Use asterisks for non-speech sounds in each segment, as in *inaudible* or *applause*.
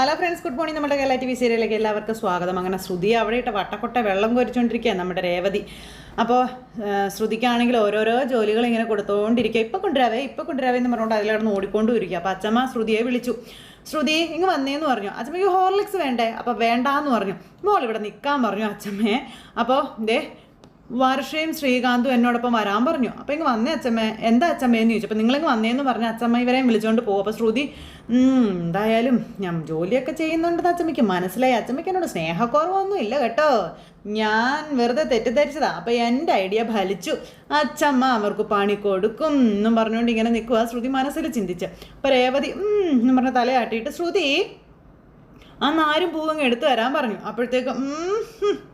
Hello friends good morning നമ്മുടെ Kerala T V സീരിയലിലേക്ക് എല്ലാവർക്കും സ്വാഗതം. അങ്ങനെ ശ്രുതി അവിടെ ഇട്ട് വട്ടക്കൊട്ട വെള്ളം കൊരിച്ചുകൊണ്ടിരിക്കുക നമ്മുടെ രേവതി. അപ്പോൾ ശ്രുതിക്കാണെങ്കിൽ ഓരോരോ ജോലികൾ ഇങ്ങനെ കൊടുത്തുകൊണ്ടിരിക്കുക ഇപ്പം കൊണ്ടുവരാവേ ഇപ്പം കൊണ്ടുവരാവേ എന്ന് പറഞ്ഞുകൊണ്ട് അതിലവിടെ ഓടിക്കൊണ്ടു ഇരിക്കുക അപ്പോൾ അച്ഛമ്മ ശ്രുതിയെ വിളിച്ചു. ശ്രുതി ഇങ്ങ് വന്നേന്ന് പറഞ്ഞു. അച്ഛമ്മയ്ക്ക് ഹോർലിക്സ് വേണ്ടേ? അപ്പോൾ വേണ്ടാന്ന് പറഞ്ഞു. മോൾ ഇവിടെ നിൽക്കാൻ പറഞ്ഞു അച്ഛമ്മയെ അപ്പോൾ ദേ വർഷയും ശ്രീകാന്തും എന്നോടൊപ്പം വരാൻ പറഞ്ഞു. അപ്പോൾ ഇങ്ങ് വന്നേ അച്ഛമ്മ. എന്താ അച്ഛമ്മയെന്ന് ചോദിച്ചു. അപ്പോൾ നിങ്ങളിങ്ങ് വന്നേന്ന് പറഞ്ഞ അച്ഛമ്മ ഇവരെയും വിളിച്ചുകൊണ്ട് പോകും അപ്പോൾ ശ്രുതി "ഉം, എന്തായാലും ഞാൻ ജോലിയൊക്കെ ചെയ്യുന്നുണ്ടെന്ന് അച്ഛമ്മയ്ക്ക്. മനസ്സിലായി. അച്ഛമ്മയ്ക്ക് എന്നോട് സ്നേഹക്കുറവൊന്നും ഇല്ല കേട്ടോ. ഞാൻ വെറുതെ തെറ്റിദ്ധരിച്ചതാ. അപ്പോൾ എന്റെ ഐഡിയ ഫലിച്ചു. അച്ഛമ്മ അവർക്ക് പണി കൊടുക്കും എന്നും പറഞ്ഞുകൊണ്ട് ഇങ്ങനെ നിൽക്കുക ശ്രുതി മനസ്സിൽ ചിന്തിച്ച്. അപ്പോൾ രേവതി എന്നും പറഞ്ഞ തലയാട്ടിയിട്ട് ശ്രുതി ആ നാരും പൂവും എടുത്തു തരാൻ പറഞ്ഞു. അപ്പോഴത്തേക്കും "ഉം,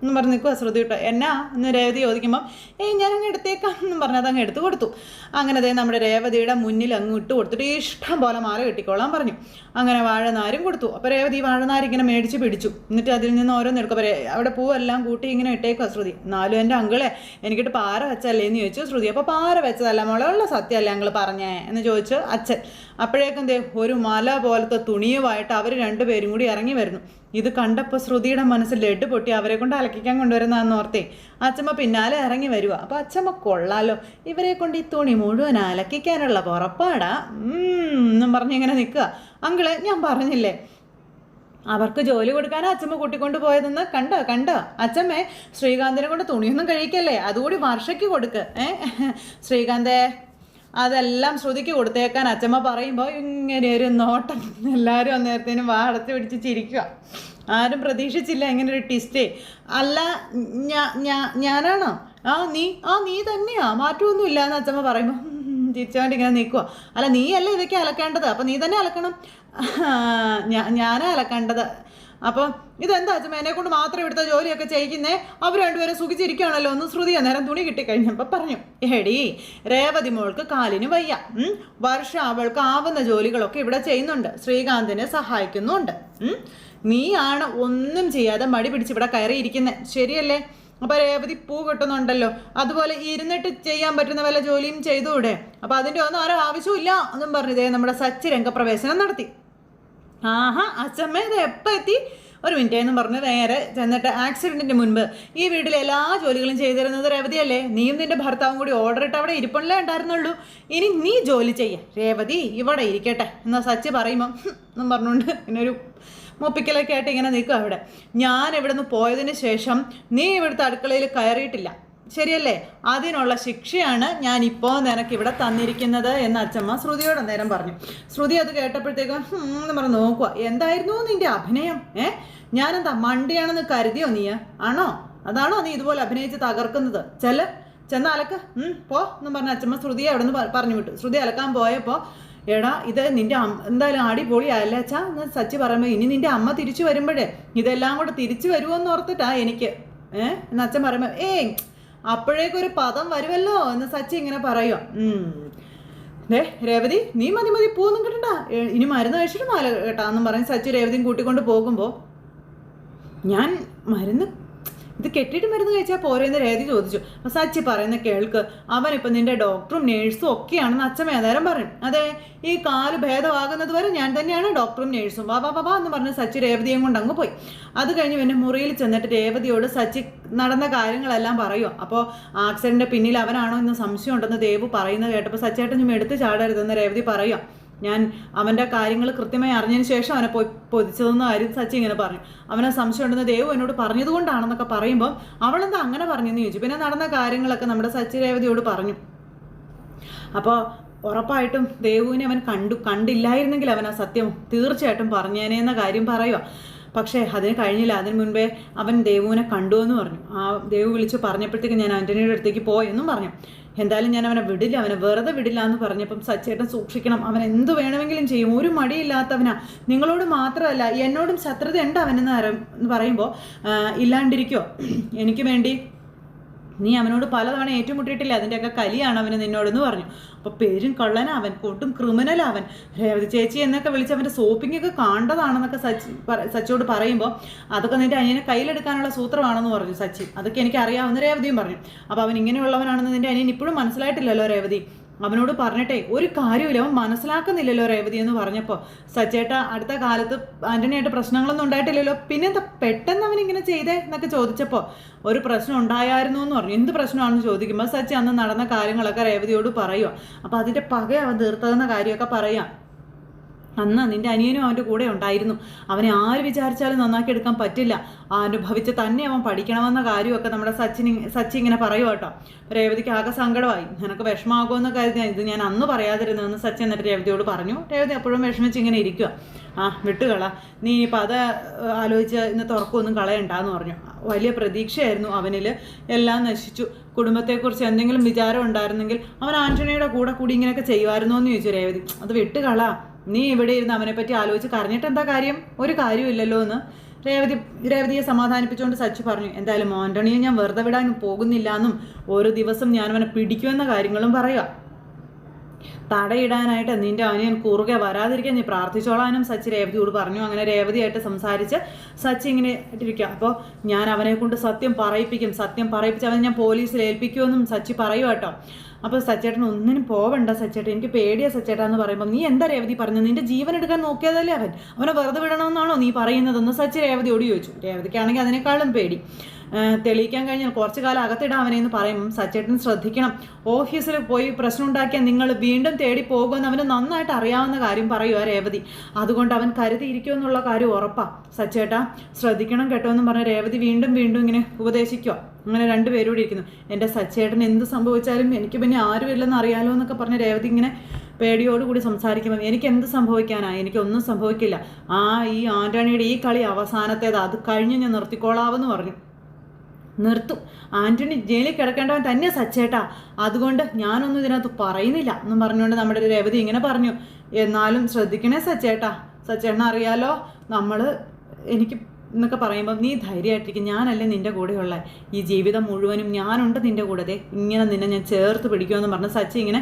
എന്ന് പറഞ്ഞ് നിൽക്കുക ശ്രുതി കിട്ടോ. എന്നാ? എന്ന് രേവതി ചോദിക്കുമ്പം ഏയ് ഞാനങ്ങ് എടുത്തേക്കാം എന്ന് പറഞ്ഞ് അതങ്ങ് എടുത്തു കൊടുത്തു. അങ്ങനെ അതേ നമ്മുടെ രേവതിയുടെ മുന്നിൽ അങ്ങ് ഇട്ട് കൊടുത്തിട്ട് ഇഷ്ടം പോലെ മാല കെട്ടിക്കോളാൻ പറഞ്ഞു. അങ്ങനെ വാഴനാരും കൊടുത്തു. അപ്പോൾ രേവതി വാഴനാര് ഇങ്ങനെ മേടിച്ച് പിടിച്ചു. എന്നിട്ട് അതിൽ നിന്ന് ഓരോന്ന് എടുക്കും. അവിടെ പൂവെല്ലാം കൂട്ടി ഇങ്ങനെ ഇട്ടേക്കുക ശ്രുതി. നാലും എന്റെ അങ്കിളെ എനിക്കിട്ട് പാര വെച്ചല്ലേ എന്ന് ചോദിച്ചു ശ്രുതി. അപ്പോൾ പാര വെച്ചതല്ല മോളെ സത്യമല്ലേ അങ്കിൾ പറഞ്ഞേ? എന്ന് ചോദിച്ചു അച്ഛൻ. അപ്പോഴേക്കും ഒരു മല പോലത്തെ തുണിയുമായിട്ട് അവർ രണ്ടുപേരും കൂടി ഇറങ്ങി വരുന്നു. ഇത് കണ്ടപ്പോൾ ശ്രുതിയുടെ മനസ്സിൽ ലഡ് പൊട്ടി അവരെ കൊണ്ട് അലക്കിക്കാൻ കൊണ്ടുവരുന്നതെന്ന് ഓർത്തേ. അച്ഛമ്മ പിന്നാലെ ഇറങ്ങി വരുക അപ്പോൾ അച്ഛമ്മ കൊള്ളാലോ. ഇവരെ കൊണ്ട് ഈ തുണി മുഴുവൻ അലക്കിക്കാനുള്ള പുറപ്പാടാ. എന്നും പറഞ്ഞ് ഇങ്ങനെ നിൽക്കുക. അങ്കിളെ ഞാൻ പറഞ്ഞില്ലേ? അവർക്ക് ജോലി കൊടുക്കാനാ അച്ഛമ്മ കൂട്ടിക്കൊണ്ട് പോയതെന്ന്? കണ്ടോ കണ്ടോ? അച്ഛമ്മേ ശ്രീകാന്തിനെ കൊണ്ട് തുണിയൊന്നും കഴിക്കല്ലേ? അതുകൂടി വർഷയ്ക്ക് കൊടുക്ക്. ഏ? ശ്രീകാന്തേ അതെല്ലാം ശ്രുതിക്ക് കൊടുത്തേക്കാൻ അച്ഛമ്മ പറയുമ്പോൾ ഇങ്ങനെ ഒരു നോട്ടം എല്ലാവരും അന്നേരത്തേനും വാ പിടിച്ച് ചിരിക്കുക ആരും പ്രതീക്ഷിച്ചില്ല ഇങ്ങനെ ഒരു ടിസ്റ്റേ അല്ല ഞാനാണോ? ആ നീ ആ നീ തന്നെയാ. മാറ്റമൊന്നും ഇല്ല എന്ന് അച്ഛമ്മ പറയുമ്പോൾ *laughs* ചിരിച്ചോണ്ട് ഇങ്ങനെ നിൽക്കുക അല്ല നീയല്ലേ ഇതൊക്കെ അലക്കേണ്ടത്? അപ്പം നീ തന്നെ അലക്കണം. *laughs* ഞാനാ അലക്കേണ്ടത്. അപ്പം ഇതെന്താ അച്ഛമ്മ എന്നെ കൊണ്ട് മാത്രം ഇവിടുത്തെ ജോലിയൊക്കെ ചെയ്യിക്കുന്നേ? അവർ രണ്ടുപേരും സുഖിച്ചിരിക്കുകയാണല്ലോ? ഒന്ന് ശ്രുതി അന്നേരം തുണി കിട്ടിക്കഴിഞ്ഞപ്പോൾ പറഞ്ഞു എടി രേവതി മോൾക്ക് കാലിന് വയ്യ. വർഷം അവൾക്ക് ആവുന്ന ജോലികളൊക്കെ ഇവിടെ ചെയ്യുന്നുണ്ട്. ശ്രീകാന്തിനെ സഹായിക്കുന്നുണ്ട്. നീയാണ് ഒന്നും ചെയ്യാതെ മടി പിടിച്ച് ഇവിടെ കയറിയിരിക്കുന്നത് ശരിയല്ലേ? അപ്പോൾ രേവതി പൂ കിട്ടുന്നുണ്ടല്ലോ. അതുപോലെ ഇരുന്നിട്ട് ചെയ്യാൻ പറ്റുന്ന വല്ല ജോലിയും ചെയ്തുകൂടെ അപ്പോൾ അതിന്റെ ഒന്നും ആരും ആവശ്യമില്ല എന്നും പറഞ്ഞതേ നമ്മുടെ സച്ചി രംഗപ്രവേശനം നടത്തി. ആഹാ അച്ഛമ്മ ഇത് എപ്പോൾ എത്തി? ഒരു മിനിറ്റ് എന്ന് പറഞ്ഞ് നേരെ ചെന്നിട്ട് ആക്സിഡന്റിന് മുൻപ്. ഈ വീട്ടിലെ എല്ലാ ജോലികളും ചെയ്തിരുന്നത് രേവതിയല്ലേ നീയും നിന്റെ ഭർത്താവും കൂടി ഓർഡർ ഇട്ട് അവിടെ ഇരിപ്പണല്ലേ ഉണ്ടായിരുന്നുള്ളൂ. ഇനി നീ ജോലി ചെയ്യ. രേവതി ഇവിടെ ഇരിക്കട്ടെ. എന്നാ സച്ചി പറയുമ്പം "ഹും" എന്നും പറഞ്ഞുകൊണ്ട് ഒരു മുപ്പിക്കലൊക്കെ ആയിട്ട് ഇങ്ങനെ നിൽക്കുക അവിടെ ഞാൻ ഇവിടെ നിന്ന് പോയതിന് ശേഷം നീ ഇവിടുത്തെ അടുക്കളയിൽ കയറിയിട്ടില്ല. ശരിയല്ലേ? അതിനുള്ള ശിക്ഷയാണ് ഞാൻ ഇപ്പോൾ നിനക്ക് ഇവിടെ തന്നിരിക്കുന്നത് എന്ന് അച്ഛമ്മ ശ്രുതിയോട് നേരം പറഞ്ഞു. ശ്രുതി അത് കേട്ടപ്പോഴത്തേക്കും എന്ന് പറഞ്ഞ് നോക്കുക എന്തായിരുന്നു നിന്റെ അഭിനയം? ഏ? ഞാനെന്താ മണ്ടിയാണെന്ന് കരുതിയോ നീ? ആണോ? അതാണോ നീ ഇതുപോലെ അഭിനയിച്ച് തകർക്കുന്നത്? ചെൽ ചെന്ന അലക്ക്. പോ എന്ന് പറഞ്ഞ അച്ഛമ്മ ശ്രുതിയെ അവിടെ നിന്ന് പറഞ്ഞു വിട്ടു. ശ്രുതി അലക്കാൻ പോയപ്പോൾ എടാ ഇത് നിന്റെ എന്തായാലും അടിപൊളിയല്ലേ അച്ഛാ? എന്ന് സച്ചി പറയുമ്പോൾ ഇനി നിന്റെ അമ്മ തിരിച്ചു വരുമ്പോഴേ ഇതെല്ലാം കൂടെ തിരിച്ചു വരുമോ എന്ന് ഓർത്തിട്ടാ എനിക്ക്. ഏഹ് എന്ന് അച്ഛൻ പറയുമ്പോൾ ഏയ് അപ്പോഴേക്കൊരു പദം വരുമല്ലോ എന്ന് സച്ചി ഇങ്ങനെ പറയുക ദേ രേവതി നീ മതി മതി പൂന്നും കിട്ടണ്ട. ഇനി മരുന്ന് കഴിച്ചിട്ട് മാല കേട്ടാ എന്നും പറഞ്ഞ് സച്ചി രേവതിയും കൂട്ടിക്കൊണ്ട് പോകുമ്പോൾ ഞാൻ മരുന്ന് ഇത് കെട്ടിയിട്ട് മരുന്ന് കഴിച്ചാൽ പോരെന്ന് രേതി ചോദിച്ചു. സച്ചി പറയുന്ന കേൾക്ക് അവനിപ്പം നിന്റെ ഡോക്ടറും നേഴ്സും ഒക്കെയാണെന്ന് അച്ഛൻ ഏതായാലും പറയും. അതെ ഈ കാൽ ഭേദമാകുന്നത് വരെ ഞാൻ തന്നെയാണ് ഡോക്ടറും നേഴ്സും. വാ വാ എന്ന് പറഞ്ഞ് സച്ചി രേവതിയും കൊണ്ട് അങ്ങ് പോയി. അത് കഴിഞ്ഞ് പിന്നെ മുറിയിൽ ചെന്നിട്ട് രേവതിയോട് സച്ചി നടന്ന കാര്യങ്ങളെല്ലാം പറയുമോ അപ്പോൾ ആക്സിഡന്റ് പിന്നിൽ അവനാണോ എന്ന് സംശയം ഉണ്ടെന്ന് ദേവ് പറയുന്നത് കേട്ടപ്പോൾ സച്ചേട്ടൻ എടുത്ത് ചാടരുതെന്ന് രേവതി പറയുക ഞാൻ അവന്റെ കാര്യങ്ങൾ കൃത്യമായി അറിഞ്ഞതിന് ശേഷം അവനെ പോയി പൊതിച്ചതെന്ന് ആരും സച്ചി ഇങ്ങനെ പറഞ്ഞു. അവനെ സംശയമുണ്ടെന്ന് ദേവ് എന്നോട് പറഞ്ഞതുകൊണ്ടാണെന്നൊക്കെ പറയുമ്പോൾ അവളെന്താ അങ്ങനെ പറഞ്ഞെന്ന് ചോദിച്ചു. പിന്നെ നടന്ന കാര്യങ്ങളൊക്കെ നമ്മുടെ സച്ചി രേവതിയോട് പറഞ്ഞു. അപ്പോൾ ഉറപ്പായിട്ടും ദേവുവിനെ അവൻ കണ്ടു കണ്ടില്ലായിരുന്നെങ്കിൽ അവൻ ആ സത്യം തീർച്ചയായിട്ടും പറഞ്ഞേനെ എന്ന കാര്യം പറയുക പക്ഷേ അതിന് കഴിഞ്ഞില്ല. അതിന് മുൻപേ അവൻ ദേവുവിനെ കണ്ടു എന്ന് പറഞ്ഞു. ആ ദേവു വിളിച്ച് പറഞ്ഞപ്പോഴത്തേക്ക് ഞാൻ ആന്റണിയുടെ അടുത്തേക്ക് പോയെന്നും പറഞ്ഞു. എന്തായാലും ഞാൻ അവനെ വിടില്ല അവനെ വെറുതെ വിടില്ല എന്ന് പറഞ്ഞപ്പം സച്ചേട്ടൻ സൂക്ഷിക്കണം. അവൻ എന്ത് വേണമെങ്കിലും ചെയ്യും. ഒരു മടിയില്ലാത്തവനാ. നിങ്ങളോട് മാത്രമല്ല എന്നോടും ശത്രുത ഉണ്ട് അവനെന്ന് പറയുമ്പോൾ ഇല്ലാണ്ടിരിക്കോ. എനിക്ക് വേണ്ടി നീ അവനോട് പലതവണ ഏറ്റുമുട്ടിയിട്ടില്ല. അതിന്റെയൊക്കെ കലിയാണ് അവന് നിന്നോടെന്ന് പറഞ്ഞു. അപ്പോൾ പേരും കള്ളനാ അവൻ കൂട്ടും ക്രിമിനൽ അവൻ രേവതി ചേച്ചി എന്നൊക്കെ വിളിച്ച് അവന്റെ സോപ്പിംഗ് ഒക്കെ കാണേണ്ടതാണെന്നൊക്കെ സച്ചി സച്ചിയോട് പറയുമ്പോൾ അതൊക്കെ നിന്റെ അനിയനെ കയ്യിലെടുക്കാനുള്ള സൂത്രമാണെന്ന് പറഞ്ഞു സച്ചി അതൊക്കെ എനിക്ക് അറിയാവുന്ന രേവതിയും പറഞ്ഞു. അപ്പോൾ അവൻ ഇങ്ങനെയുള്ളവനാണെന്ന് നിന്റെ അനിയൻ ഇപ്പോഴും മനസ്സിലായിട്ടില്ലല്ലോ രേവതി. അവനോട് പറഞ്ഞിട്ടേ ഒരു കാര്യമില്ല അവൻ മനസ്സിലാക്കുന്നില്ലല്ലോ രേവതി എന്ന് പറഞ്ഞപ്പോൾ സച്ചേട്ട അടുത്ത കാലത്ത് ആന്റണിയായിട്ട് പ്രശ്നങ്ങളൊന്നും ഉണ്ടായിട്ടില്ലല്ലോ. പിന്നെ എന്താ പെട്ടെന്ന് അവൻ ഇങ്ങനെ ചെയ്തേ എന്നൊക്കെ ചോദിച്ചപ്പോൾ ഒരു പ്രശ്നം ഉണ്ടായായിരുന്നു എന്ന് പറഞ്ഞു. എന്ത് പ്രശ്നമാണെന്ന് ചോദിക്കുമ്പോൾ സച്ചി അന്ന് നടന്ന കാര്യങ്ങളൊക്കെ രേവതിയോട് പറയുക അപ്പോൾ അതിന്റെ പക അവൻ തീർത്തതെന്ന കാര്യമൊക്കെ പറയാം. അന്ന് നിന്റെ അനിയനും അവന്റെ കൂടെ ഉണ്ടായിരുന്നു. അവനെ ആര് വിചാരിച്ചാലും നന്നാക്കി എടുക്കാൻ പറ്റില്ല. ആ അനുഭവിച്ച് തന്നെ അവൻ പഠിക്കണമെന്ന കാര്യമൊക്കെ നമ്മുടെ സച്ചിൻ സച്ചി ഇങ്ങനെ പറയുക കേട്ടോ. രേവതിക്ക് ആകെ സങ്കടമായി. നിനക്ക് വിഷമാകുമെന്ന് കരുതി ഇത് ഞാൻ അന്ന് പറയാതിരുന്നതെന്ന് സച്ചി എന്നിട്ട് രേവതിയോട് പറഞ്ഞു. രേവതി എപ്പോഴും വിഷമിച്ച് ഇങ്ങനെ ഇരിക്കുക ആ വിട്ടുകള. നീ ഇനിയിപ്പോൾ അത് ആലോചിച്ച് ഇന്ന് തുറക്കൊന്നും കളയണ്ടെന്ന് പറഞ്ഞു. വലിയ പ്രതീക്ഷയായിരുന്നു അവനിൽ എല്ലാം നശിച്ചു. കുടുംബത്തെക്കുറിച്ച് എന്തെങ്കിലും വിചാരം ഉണ്ടായിരുന്നെങ്കിൽ അവൻ ആന്റണിയുടെ കൂടെ കൂടി ഇങ്ങനെയൊക്കെ ചെയ്യുമായിരുന്നോ എന്ന് ചോദിച്ചു രേവതി. അത് വിട്ടുകള. നീ ഇവിടെ ഇരുന്ന് അവനെ പറ്റി ആലോചിച്ച് കരഞ്ഞിട്ട് എന്താ കാര്യം? ഒരു കാര്യമില്ലല്ലോ എന്ന്. രേവതി രേവതിയെ സമാധാനിപ്പിച്ചുകൊണ്ട് സച്ചു പറഞ്ഞു എന്തായാലും ആന്റണിയെ ഞാൻ വെറുതെ വിടാൻ പോകുന്നില്ല എന്നും ഓരോ ദിവസം ഞാൻ അവനെ പിടിക്കുമെന്ന കാര്യങ്ങളും പറയുക. തടയിടാനായിട്ട് നിന്റെ അനിയൻ കുറുകെ വരാതിരിക്കാൻ നീ പ്രാർത്ഥിച്ചോളാനും സച്ചി രേവതിയോട് പറഞ്ഞു. അങ്ങനെ രേവതിയായിട്ട് സംസാരിച്ച് സച്ചി ഇങ്ങനെ ഇട്ടിരിക്കുക. അപ്പോൾ ഞാൻ അവനെ കൊണ്ട് സത്യം പറയിപ്പിക്കും. സത്യം പറയിപ്പിച്ച് അവനെ ഞാൻ പോലീസിൽ ഏൽപ്പിക്കുമെന്നും സച്ചി പറയൂ കേട്ടോ. അപ്പോൾ സച്ചേട്ടൻ ഒന്നിനും പോവണ്ട സച്ചേട്ടൻ എനിക്ക് പേടിയാ സച്ചേട്ടാ എന്ന് പറയുമ്പോൾ നീ എന്താ രേവതി പറഞ്ഞത്? നിന്റെ ജീവൻ എടുക്കാൻ നോക്കിയതല്ലേ അവൻ? അവനെ വെറുതെ വിടണമെന്നാണോ നീ പറയുന്നതെന്ന് സച്ചി രേവതിയോട് ചോദിച്ചു. രേവതിക്കാണെങ്കിൽ അതിനേക്കാളും പേടി. തെളിയിക്കാൻ കഴിഞ്ഞാൽ കുറച്ചു കാലം അകത്തിടാം അവനെ എന്ന് പറയും. സച്ചേട്ടൻ ശ്രദ്ധിക്കണം. ഓഫീസിൽ പോയി പ്രശ്നം ഉണ്ടാക്കിയാൽ നിങ്ങൾ വീണ്ടും തേടി പോകുമെന്ന് അവന് നന്നായിട്ട് അറിയാവുന്ന കാര്യം പറയുക രേവതി. അതുകൊണ്ട് അവൻ കരുതിയിരിക്കുമെന്നുള്ള കാര്യം ഉറപ്പാ. സച്ചേട്ടാ ശ്രദ്ധിക്കണം കേട്ടോ എന്ന് പറഞ്ഞ രേവതി വീണ്ടും വീണ്ടും ഇങ്ങനെ ഉപദേശിക്കുക അങ്ങനെ കൂടി ഇരിക്കുന്നു. എന്റെ സച്ചേട്ടൻ എന്ത് സംഭവിച്ചാലും എനിക്ക് പിന്നെ ആരുമില്ലെന്ന് അറിയാലോ എന്നൊക്കെ പറഞ്ഞ രേവതി ഇങ്ങനെ പേടിയോടുകൂടി സംസാരിക്കുമ്പോൾ എനിക്ക് എന്ത് സംഭവിക്കാനാ? എനിക്കൊന്നും സംഭവിക്കില്ല. ആ ഈ ആന്റണിയുടെ ഈ കളി അവസാനത്തേത്. അത് കഴിഞ്ഞ് ഞാൻ നിർത്തിക്കോളാവെന്ന് പറഞ്ഞു. നിർത്തും. ആന്റണി ജയിലിൽ കിടക്കേണ്ടവൻ തന്നെ സച്ചേട്ടാ. അതുകൊണ്ട് ഞാനൊന്നും ഇതിനകത്ത് പറയുന്നില്ല എന്നും പറഞ്ഞുകൊണ്ട് നമ്മുടെ രേവതി ഇങ്ങനെ പറഞ്ഞു. എന്നാലും ശ്രദ്ധിക്കണേ സച്ചേട്ടാ. സച്ചേട്ടനറിയാലോ നമ്മൾ എനിക്ക് എന്നൊക്കെ പറയുമ്പോൾ നീ ധൈര്യമായിട്ടിരിക്കും. ഞാനല്ലേ നിന്റെ കൂടെയുള്ള ഈ ജീവിതം മുഴുവനും ഞാനുണ്ട് നിന്റെ കൂടെ. ദേ ഇങ്ങനെ നിന്നെ ഞാൻ ചേർത്ത് പിടിക്കുമെന്ന് പറഞ്ഞ് സച്ചി ഇങ്ങനെ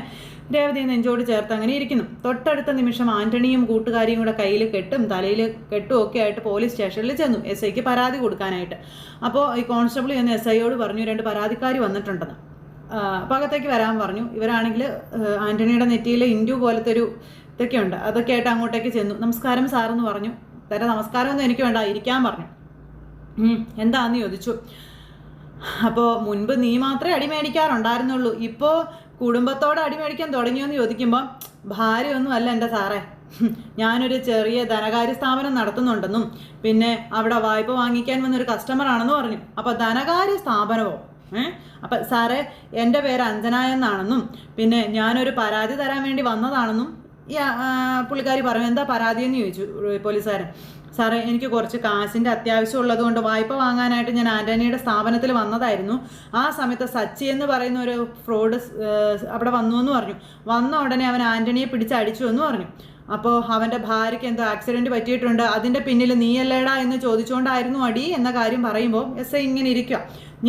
രേവതി നെഞ്ചോട് ചേർത്ത് അങ്ങനെ ഇരിക്കുന്നു. തൊട്ടടുത്ത നിമിഷം ആന്റണിയും കൂട്ടുകാരിയും കൂടെ കയ്യിൽ കെട്ടും തലയിൽ കെട്ടും ഒക്കെ ആയിട്ട് പോലീസ് സ്റ്റേഷനിൽ ചെന്നു. എസ് ഐക്ക് പരാതി കൊടുക്കാനായിട്ട്. അപ്പോൾ ഈ കോൺസ്റ്റബിൾ ചെന്ന് എസ് ഐയോട് പറഞ്ഞു രണ്ട് പരാതിക്കാർ വന്നിട്ടുണ്ടെന്ന്. അപ്പോൾ അകത്തേക്ക് വരാൻ പറഞ്ഞു. ഇവരാണെങ്കിൽ ആന്റണിയുടെ നെറ്റിയിൽ ഇൻഡു പോലത്തെ ഒരു ഇതൊക്കെയുണ്ട്. അതൊക്കെ ആയിട്ട് അങ്ങോട്ടേക്ക് ചെന്നു. നമസ്കാരം സാറെന്ന് പറഞ്ഞു. തരാം നമസ്കാരമൊന്നും എനിക്ക് വേണ്ട ഇരിക്കാൻ പറഞ്ഞു. എന്താന്ന് ചോദിച്ചു. അപ്പോൾ മുൻപ് നീ മാത്രമേ അടി മേടിക്കാറുണ്ടായിരുന്നുള്ളൂ. ഇപ്പോൾ കുടുംബത്തോടെ അടി മേടിക്കാൻ തുടങ്ങിയോന്ന് ചോദിക്കുമ്പോൾ ഭാര്യയൊന്നും അല്ല എന്റെ സാറേ. ഞാനൊരു ചെറിയ ധനകാര്യ സ്ഥാപനം നടത്തുന്നുണ്ടെന്നും പിന്നെ അവിടെ വായ്പ വാങ്ങിക്കാൻ വന്നൊരു കസ്റ്റമർ ആണെന്ന് പറഞ്ഞു. അപ്പോൾ ധനകാര്യ സ്ഥാപനമോ? ഏഹ് അപ്പം സാറേ എന്റെ പേര് അഞ്ജന എന്നാണെന്നും പിന്നെ ഞാനൊരു പരാതി തരാൻ വേണ്ടി വന്നതാണെന്നും പുള്ളിക്കാരി പറഞ്ഞു എന്താ പരാതി എന്ന് ചോദിച്ചു പോലീസുകാരൻ. സാറേ എനിക്ക് കുറച്ച് കാശിന്റെ അത്യാവശ്യം ഉള്ളതുകൊണ്ട് വായ്പ വാങ്ങാനായിട്ട് ഞാൻ ആന്റണിയുടെ സ്ഥാപനത്തിൽ വന്നതായിരുന്നു. ആ സമയത്ത് സച്ചി എന്ന് പറയുന്ന ഒരു ഫ്രോഡ് അവിടെ വന്നു എന്ന് പറഞ്ഞു. വന്ന ഉടനെ അവൻ ആന്റണിയെ പിടിച്ചടിച്ചു എന്ന് പറഞ്ഞു. അപ്പോൾ അവന്റെ ഭാര്യയ്ക്ക് എന്തോ ആക്സിഡന്റ് പറ്റിയിട്ടുണ്ട്. അതിന്റെ പിന്നിൽ നീയല്ലേടാ എന്ന് ചോദിച്ചുകൊണ്ടായിരുന്നു അടി എന്ന കാര്യം പറയുമ്പോൾ എസ് ഐ ഇങ്ങനെ ഇരിക്കുക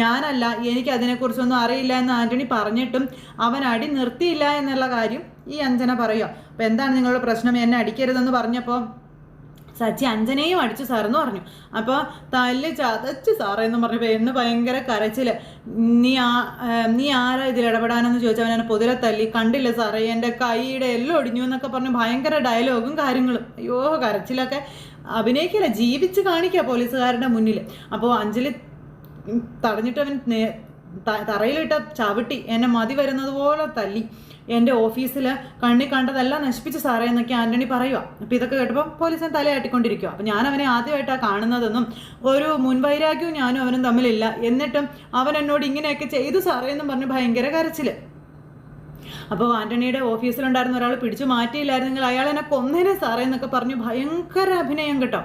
ഞാനല്ല എനിക്ക് അതിനെക്കുറിച്ചൊന്നും അറിയില്ല എന്ന് ആന്റണി പറഞ്ഞിട്ടും അവൻ അടി നിർത്തിയില്ല എന്നുള്ള കാര്യം ഈ അഞ്ജന പറയുക അപ്പോൾ എന്താണ് നിങ്ങളുടെ പ്രശ്നം? എന്നെ അടിക്കരുതെന്ന് പറഞ്ഞപ്പോൾ സച്ചി അഞ്ജനയും അടിച്ചു സാറെന്ന് പറഞ്ഞു. അപ്പോൾ തല്ല് ചതച്ച് സാറേന്ന് പറഞ്ഞപ്പോൾ എന്ന് ഭയങ്കര കരച്ചിൽ നീ ആ നീ ആരാ ഇതിൽ ഇടപെടാനെന്ന് ചോദിച്ചാൽ അവനെ പൊതിരെ തല്ലി. കണ്ടില്ല സാറേ എന്റെ കൈയുടെ എല്ലാം ഒടിഞ്ഞു എന്നൊക്കെ പറഞ്ഞ് ഭയങ്കര ഡയലോഗും കാര്യങ്ങളും. അയ്യോ കരച്ചിലൊക്കെ. അഭിനയിക്കില്ല ജീവിച്ച് കാണിക്കുക പോലീസുകാരുടെ മുന്നിൽ അപ്പോൾ അഞ്ജലി തടഞ്ഞിട്ട് അവൻ തറയിലിട്ട ചവിട്ടി എന്നെ മതി വരുന്നത് പോലെ തല്ലി. എന്റെ ഓഫീസിൽ കണ്ണി കണ്ടതെല്ലാം നശിപ്പിച്ച് സാറേ എന്നൊക്കെ ആന്റണി പറയുക അപ്പോൾ ഇതൊക്കെ കേട്ടപ്പോൾ ഞാൻ തലയാട്ടിക്കൊണ്ടിരിക്കുക അപ്പോൾ ഞാൻ അവനെ ആദ്യമായിട്ടാണ് കാണുന്നതെന്നും ഒരു മുൻവൈരാഗ്യവും ഞാനും അവനും തമ്മിലില്ല. എന്നിട്ടും അവൻ എന്നോട് ഇങ്ങനെയൊക്കെ ചെയ്തു സാറേ എന്നും പറഞ്ഞ് ഭയങ്കര കരച്ചിൽ അപ്പോൾ ആന്റണിയുടെ ഓഫീസിലുണ്ടായിരുന്ന ഒരാൾ പിടിച്ചു മാറ്റിയില്ലായിരുന്നെങ്കിൽ അയാൾ എന്നെ കൊന്നേനെ സാറേ എന്നൊക്കെ പറഞ്ഞു ഭയങ്കര അഭിനയം കേട്ടോ.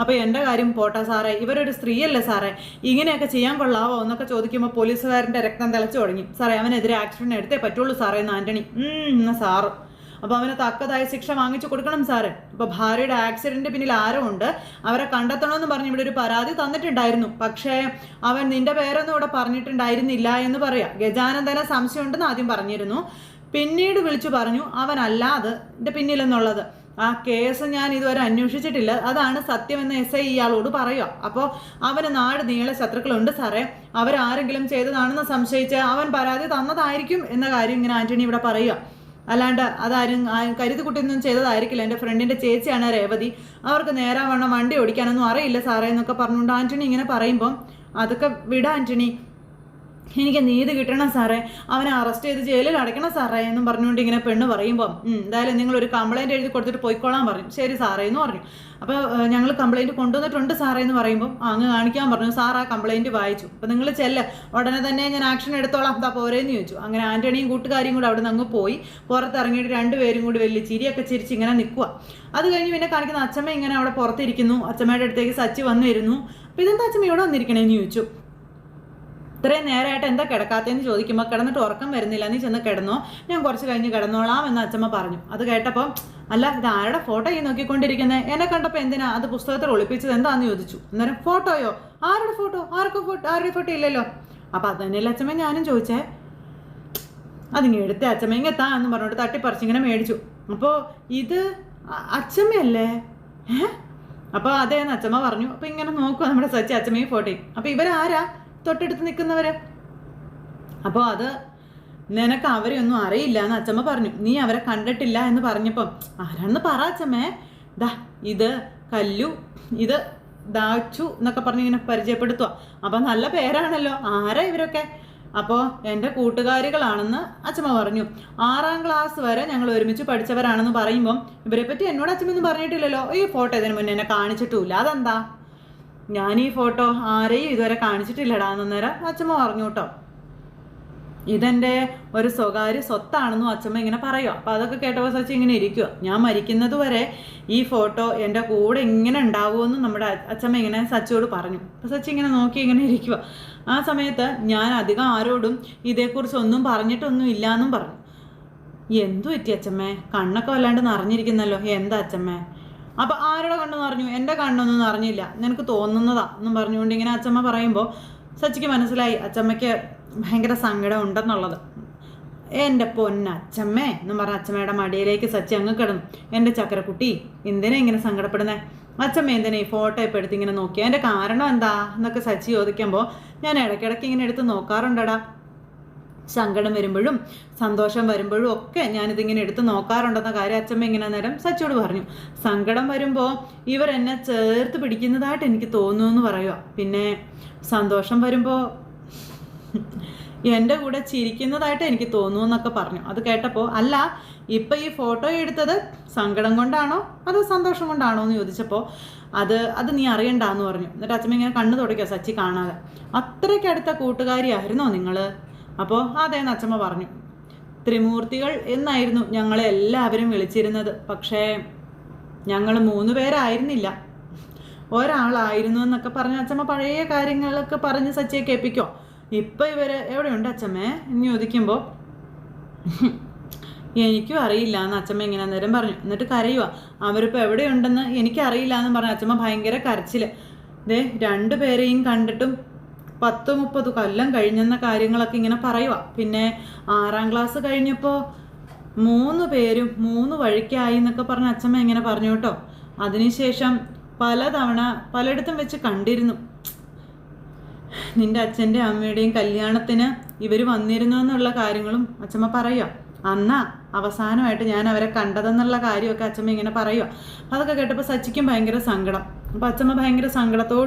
അപ്പോൾ എന്റെ കാര്യം പോട്ടെ സാറേ ഇവരൊരു സ്ത്രീയല്ലേ സാറേ? ഇങ്ങനെയൊക്കെ ചെയ്യാൻ കൊള്ളാവോ എന്നൊക്കെ ചോദിക്കുമ്പോൾ പോലീസുകാരന്റെ രക്തം തിളച്ചു തുടങ്ങി. സാറേ അവനെതിരെ ആക്സിഡന്റ് എടുത്തേ പറ്റുള്ളൂ സാറേ എന്ന് ആന്റണി എന്നാ സാറ്. അപ്പോൾ അവന് തക്കതായ ശിക്ഷ വാങ്ങിച്ചു കൊടുക്കണം സാറ്. അപ്പോൾ ഭാര്യയുടെ ആക്സിഡന്റ് പിന്നിൽ ആരോ ഉണ്ട് അവരെ കണ്ടെത്തണമെന്ന് പറഞ്ഞ് ഇവിടെ ഒരു പരാതി തന്നിട്ടുണ്ടായിരുന്നു. പക്ഷേ അവൻ നിന്റെ പേരൊന്നും ഇവിടെ പറഞ്ഞിട്ടുണ്ടായിരുന്നില്ല എന്ന് പറയാം. ഗജാനന്ദന സംശയമുണ്ടെന്ന് ആദ്യം പറഞ്ഞിരുന്നു. പിന്നീട് വിളിച്ചു പറഞ്ഞു അവനല്ലാതെ എന്റെ പിന്നിലെന്നുള്ളത്. ആ കേസ് ഞാൻ ഇതുവരെ അന്വേഷിച്ചിട്ടില്ല. അതാണ് സത്യമെന്ന് എസ് ഐ ഇയാളോട് പറയുക. അപ്പോൾ അവന് നാട് നീളെ ശത്രുക്കളുണ്ട് സാറേ. അവരാരെങ്കിലും ചെയ്തതാണെന്ന് സംശയിച്ച് അവൻ പരാതി തന്നതായിരിക്കും എന്ന കാര്യം ഇങ്ങനെ ആന്റണി ഇവിടെ പറയുക. അല്ലാണ്ട് അതാരും ഒന്നും ചെയ്തതായിരിക്കില്ല. എന്റെ ഫ്രണ്ടിന്റെ ചേച്ചിയാണ് രേവതി. അവർക്ക് നേരാവണ്ണം വണ്ടി ഓടിക്കാനൊന്നും അറിയില്ല സാറേ എന്നൊക്കെ പറഞ്ഞുകൊണ്ട് ആന്റണി ഇങ്ങനെ പറയുമ്പം അതൊക്കെ വിട ആന്റണി എനിക്ക് നീതി കിട്ടണം സാറേ. അവനെ അറസ്റ്റ് ചെയ്ത് ജയിലിൽ അടയ്ക്കണം സാറേ എന്നും പറഞ്ഞുകൊണ്ട് ഇങ്ങനെ പെണ്ണ് പറയുമ്പം എന്തായാലും നിങ്ങൾ ഒരു കംപ്ലൈന്റ് എഴുതി കൊടുത്തിട്ട് പോയിക്കോളാൻ പറഞ്ഞു. ശരി സാറേ എന്ന് പറഞ്ഞു. അപ്പോൾ ഞങ്ങൾ കംപ്ലൈന്റ് കൊണ്ടുവന്നിട്ടുണ്ട് സാറേ എന്ന് പറയുമ്പോൾ "ആ, അങ്ങ് കാണിക്കാൻ പറഞ്ഞു സാർ ആ കംപ്ലൈന്റ് വായിച്ചു. അപ്പോൾ നിങ്ങൾ ചെല്ല. ഉടനെ തന്നെ ഞാൻ ആക്ഷൻ എടുത്തോളാം. എന്താ പോരേന്ന് ചോദിച്ചു. അങ്ങനെ ആന്റണിയും കൂട്ടുകാരിയും കൂടെ അവിടെ നിന്ന് അങ്ങ് പോയി. പുറത്തിറങ്ങിയിട്ട് രണ്ടുപേരും കൂടി വലിയ ചിരിയൊക്കെ ചിരിച്ച് ഇങ്ങനെ നിൽക്കുക അത് കഴിഞ്ഞ് പിന്നെ കാണിക്കുന്ന അച്ഛമ്മ ഇങ്ങനെ അവിടെ പുറത്തിരിക്കുന്നു. അച്ഛമ്മയുടെ അടുത്തേക്ക് സച്ചി വന്നിരുന്നു. അപ്പോൾ ഇതെന്താ അച്ഛമ്മ ഇവിടെ വന്നിരിക്കണേന്ന് ചോദിച്ചു. ഇത്രയും നേരമായിട്ട് എന്താ കിടക്കാത്തതെന്ന് ചോദിക്കുമ്പോൾ കിടന്നിട്ട് ഉറക്കം വരുന്നില്ല. നീ ചെന്ന് കിടന്നോ. ഞാൻ കുറച്ച് കഴിഞ്ഞ് കിടന്നോളാം എന്ന് അച്ഛമ്മ പറഞ്ഞു. അത് കേട്ടപ്പോൾ അല്ല ഇത് ആരുടെ ഫോട്ടോ ഈ നോക്കിക്കൊണ്ടിരിക്കുന്നത് എന്നെ കണ്ടപ്പോൾ എന്തിനാ? അത് പുസ്തകത്തിൽ ഒളിപ്പിച്ചത് എന്താണെന്ന് ചോദിച്ചു. അന്നേരം ഫോട്ടോയോ ആരുടെ ഫോട്ടോ ആർക്കും ഫോട്ടോ ആരുടെ ഫോട്ടോ ഇല്ലല്ലോ? അപ്പം അത് തന്നെയല്ലേ അച്ഛമ്മ ഞാനും ചോദിച്ചേ. അതിങ്ങനെ എടുത്തേ അച്ഛമ്മ എത്താ എന്ന് പറഞ്ഞിട്ട് തട്ടിപ്പറിച്ചിങ്ങനെ മേടിച്ചു. അപ്പോൾ ഇത് അച്ഛമ്മയല്ലേ ഏഹ് അപ്പോൾ അതേന്ന് അച്ഛമ്മ പറഞ്ഞു. അപ്പോൾ ഇങ്ങനെ നോക്കുക നമ്മുടെ സച്ചി അച്ഛമ്മയും ഫോട്ടോയും അപ്പോൾ ഇവരാരാ? തൊട്ടടുത്ത് നിൽക്കുന്നവര്? അപ്പോൾ അത് നിനക്ക് അവരെ ഒന്നും അറിയില്ല എന്ന് അച്ചമ്മ പറഞ്ഞു. നീ അവരെ കണ്ടിട്ടില്ല എന്ന് പറഞ്ഞപ്പം ആരാണെന്ന് പറ അച്ചമ്മേ. ദാ ഇത് കല്ലു ഇത് ദാച്ചു എന്നൊക്കെ പറഞ്ഞ് ഇങ്ങനെ പരിചയപ്പെടുത്തുക അപ്പം നല്ല പേരാണല്ലോ ആരാ ഇവരൊക്കെ? അപ്പോൾ എന്റെ കൂട്ടുകാരികളാണെന്ന് അച്ചമ്മ പറഞ്ഞു. ആറാം ക്ലാസ് വരെ ഞങ്ങൾ ഒരുമിച്ച് പഠിച്ചവരാണെന്ന് പറയുമ്പം ഇവരെപ്പറ്റി എന്നോട് എന്നോട് അച്ഛമ്മൊന്നും പറഞ്ഞിട്ടില്ലല്ലോ. ഈ ഫോട്ടോ ഇതിനു മുന്നേ എന്നെ കാണിച്ചിട്ടുമില്ല. അതെന്താ? ഞാൻ ഈ ഫോട്ടോ ആരെയും ഇതുവരെ കാണിച്ചിട്ടില്ലടാ എന്നേരം അച്ഛമ്മ പറഞ്ഞു കേട്ടോ ഇതെന്റെ ഒരു സ്വകാര്യ സ്വത്താണെന്നും അച്ഛമ്മ ഇങ്ങനെ പറയുക അപ്പം അതൊക്കെ കേട്ടപ്പോൾ സച്ചി ഇങ്ങനെ ഇരിക്കുക ഞാൻ മരിക്കുന്നത് വരെ ഈ ഫോട്ടോ എന്റെ കൂടെ ഇങ്ങനെ ഉണ്ടാവുമെന്ന് നമ്മുടെ അച്ഛമ്മ ഇങ്ങനെ സച്ചിയോട് പറഞ്ഞു. അപ്പം സച്ചി ഇങ്ങനെ നോക്കി ഇങ്ങനെ ഇരിക്കുക ആ സമയത്ത് ഞാൻ അധികം ആരോടും ഇതേക്കുറിച്ച് ഒന്നും പറഞ്ഞിട്ടൊന്നും ഇല്ല എന്നും പറഞ്ഞു. എന്തു പറ്റി അച്ഛമ്മേ? കണ്ണൊക്കെ വല്ലാണ്ട് നിറഞ്ഞിരിക്കുന്നല്ലോ. എന്താ അച്ഛമ്മേ? അപ്പൊ ആരുടെ കണ്ണു നിറഞ്ഞു എന്റെ കണ്ണൊന്നും നിറഞ്ഞില്ല നിനക്ക് തോന്നുന്നതാ എന്നും പറഞ്ഞുകൊണ്ട് ഇങ്ങനെ അച്ഛമ്മ പറയുമ്പോൾ സച്ചിക്ക് മനസ്സിലായി. അച്ഛമ്മയ്ക്ക് ഭയങ്കര സങ്കടം ഉണ്ടെന്നുള്ളത്. എന്റെ പൊന്നച്ചമ്മേ എന്നും പറഞ്ഞ അച്ഛമ്മയുടെ മടിയിലേക്ക് സച്ചി അങ്ങ് കിടന്നു. എന്റെ ചക്കരക്കുട്ടി എന്തിനാ ഇങ്ങനെ സങ്കടപ്പെടുന്നേ? അച്ഛമ്മ എന്തിനാ ഈ ഫോട്ടോ ഇപ്പോൾ എടുത്ത് ഇങ്ങനെ നോക്കിയാ? എന്റെ കാരണം എന്താ? എന്നൊക്കെ സച്ചി ചോദിക്കുമ്പോൾ ഞാൻ ഇടയ്ക്കിടയ്ക്ക് ഇങ്ങനെ എടുത്ത് നോക്കാറുണ്ടടാ. സങ്കടം വരുമ്പോഴും സന്തോഷം വരുമ്പോഴും ഒക്കെ ഞാനിതിങ്ങനെ എടുത്ത് നോക്കാറുണ്ടെന്ന കാര്യം അച്ഛമ്മ ഇങ്ങനെ നേരം സച്ചോട് പറഞ്ഞു. സങ്കടം വരുമ്പോൾ ഇവർ എന്നെ ചേർത്ത് പിടിക്കുന്നതായിട്ട് എനിക്ക് തോന്നുന്നു എന്ന് പറയുക. പിന്നെ സന്തോഷം വരുമ്പോൾ എന്റെ കൂടെ ചിരിക്കുന്നതായിട്ട് എനിക്ക് തോന്നുന്നു എന്നൊക്കെ പറഞ്ഞു. അത് കേട്ടപ്പോൾ അല്ല ഇപ്പം ഈ ഫോട്ടോ എടുത്തത് സങ്കടം കൊണ്ടാണോ അതോ സന്തോഷം കൊണ്ടാണോ എന്ന് ചോദിച്ചപ്പോൾ അത് അത് നീ അറിയണ്ടാന്ന് പറഞ്ഞു. എന്നിട്ട് അച്ഛമ്മ ഇങ്ങനെ കണ്ണു തുടയ്ക്കുക സച്ചി കാണാതെ. അത്രയ്ക്ക് അടുത്ത കൂട്ടുകാരിയായിരുന്നോ നിങ്ങൾ അപ്പോൾ അതേന്ന് അച്ഛമ്മ പറഞ്ഞു. ത്രിമൂർത്തികൾ എന്നായിരുന്നു ഞങ്ങളെ എല്ലാവരും വിളിച്ചിരുന്നത്. പക്ഷേ ഞങ്ങൾ മൂന്ന് പേരായിരുന്നില്ല. ഒരാളായിരുന്നു എന്നൊക്കെ പറഞ്ഞ അച്ഛമ്മ പഴയ കാര്യങ്ങളൊക്കെ പറഞ്ഞ് സച്ചിയെ കേൾപ്പിക്കോ. ഇപ്പം ഇവർ എവിടെയുണ്ട് അച്ഛമ്മേ എന്ന് ചോദിക്കുമ്പോൾ എനിക്കും അറിയില്ല എന്ന് അച്ഛമ്മ ഇങ്ങനെ നേരം പറഞ്ഞു. എന്നിട്ട് കരയുക അവരിപ്പോൾ എവിടെയുണ്ടെന്ന് എനിക്കറിയില്ല എന്ന് പറഞ്ഞ അച്ഛമ്മ ഭയങ്കര കരച്ചിൽ ദേ രണ്ടുപേരെയും കണ്ടിട്ടും പത്ത് മുപ്പത് കൊല്ലം കഴിഞ്ഞെന്ന കാര്യങ്ങളൊക്കെ ഇങ്ങനെ പറയുക പിന്നെ ആറാം ക്ലാസ് കഴിഞ്ഞപ്പോൾ മൂന്ന് പേരും മൂന്ന് വഴിക്കായി എന്നൊക്കെ പറഞ്ഞ അച്ഛമ്മ ഇങ്ങനെ പറഞ്ഞു കേട്ടോ. അതിനുശേഷം പലതവണ പലയിടത്തും വെച്ച് കണ്ടിരുന്നു. നിന്റെ അച്ഛന്റെ അമ്മയുടെയും കല്യാണത്തിന് ഇവർ വന്നിരുന്നു എന്നുള്ള കാര്യങ്ങളും അച്ഛമ്മ പറയുക അന്നാ അവസാനമായിട്ട് ഞാൻ അവരെ കണ്ടതെന്നുള്ള കാര്യമൊക്കെ അച്ഛമ്മ ഇങ്ങനെ പറയുക അതൊക്കെ കേട്ടപ്പോൾ സച്ചിക്കും ഭയങ്കര സങ്കടം. അപ്പോൾ അച്ഛമ്മ ഭയങ്കര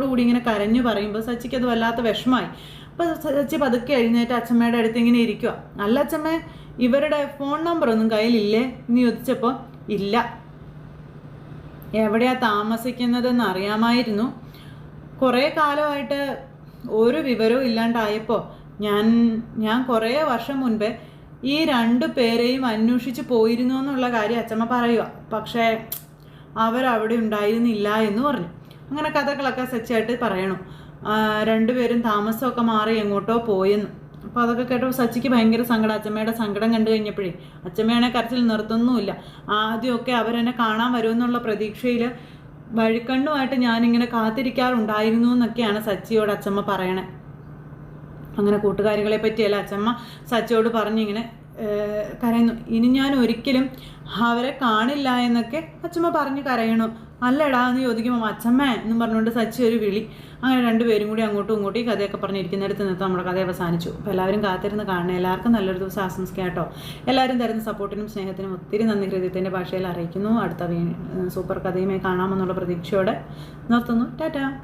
കൂടി ഇങ്ങനെ കരഞ്ഞു പറയുമ്പോൾ സച്ചിക്ക് അത് വല്ലാത്ത വിഷമമായി അപ്പോൾ സച്ചി പതുക്കെ എഴുന്നേറ്റ് അച്ഛമ്മയുടെ അടുത്ത് ഇങ്ങനെ ഇരിക്കുക അല്ല അച്ഛമ്മ ഇവരുടെ ഫോൺ നമ്പർ ഒന്നും കയ്യിലില്ലേ? എന്ന് ചോദിച്ചപ്പോൾ ഇല്ല. എവിടെയാ താമസിക്കുന്നതെന്ന് അറിയാമായിരുന്നു. കുറേ കാലമായിട്ട് ഒരു വിവരവും ഇല്ലാണ്ടായപ്പോൾ ഞാൻ ഞാൻ കുറേ വർഷം മുൻപേ ഈ രണ്ട് പേരെയും അന്വേഷിച്ച് പോയിരുന്നു എന്നുള്ള കാര്യം അച്ഛമ്മ പറയുക പക്ഷേ അവരവിടെ ഉണ്ടായിരുന്നില്ല എന്ന് പറഞ്ഞു. അങ്ങനെ കഥകളൊക്കെ സച്ചിയായിട്ട് പറയണു. രണ്ടുപേരും താമസമൊക്കെ മാറി എങ്ങോട്ടോ പോയെന്ന്. അപ്പോൾ അതൊക്കെ കേട്ടപ്പോൾ സച്ചിക്ക് ഭയങ്കര സങ്കടം. അച്ഛമ്മയുടെ സങ്കടം കണ്ടു കഴിഞ്ഞപ്പോഴേ അച്ഛമ്മയാണെ കരച്ചിൽ നിർത്തുന്നുമില്ല. ആദ്യമൊക്കെ അവരെന്നെ കാണാൻ വരുമെന്നുള്ള പ്രതീക്ഷയിൽ വഴിക്കണ്ണുമായിട്ട് ഞാനിങ്ങനെ കാത്തിരിക്കാറുണ്ടായിരുന്നു എന്നൊക്കെയാണ് സച്ചിയോട് അച്ഛമ്മ പറയണേ. അങ്ങനെ കൂട്ടുകാരികളെ പറ്റിയല്ല അച്ഛമ്മ സച്ചിയോട് പറഞ്ഞിങ്ങനെ കരയുന്നു. ഇനി ഞാൻ ഒരിക്കലും അവരെ കാണില്ല എന്നൊക്കെ അച്ഛമ്മ പറഞ്ഞ് കരയണു. അല്ലടാ എന്ന് ചോദിക്കുമ്പോൾ അച്ഛമ്മ എന്നും പറഞ്ഞുകൊണ്ട് സച്ചി ഒരു വിളി. അങ്ങനെ രണ്ടുപേരും കൂടി അങ്ങോട്ടും ഇങ്ങോട്ടും ഈ കഥയൊക്കെ പറഞ്ഞിരിക്കുന്നിടത്ത് നിർത്ത് നമ്മുടെ കഥ അവസാനിച്ചു. അപ്പോൾ എല്ലാവരും കാത്തിരുന്ന് കാണണേ. എല്ലാവർക്കും നല്ലൊരു ദിവസം ആശംസിക്കാം കേട്ടോ. എല്ലാവരും തരുന്ന സപ്പോർട്ടിനും സ്നേഹത്തിനും ഒത്തിരി നന്ദി ഹൃദയത്തിന്റെ ഭാഷയിൽ അറിയിക്കുന്നു. അടുത്ത സൂപ്പർ കഥയുമായി കാണാമെന്നുള്ള പ്രതീക്ഷയോടെ നിർത്തുന്നു. ടാറ്റാ.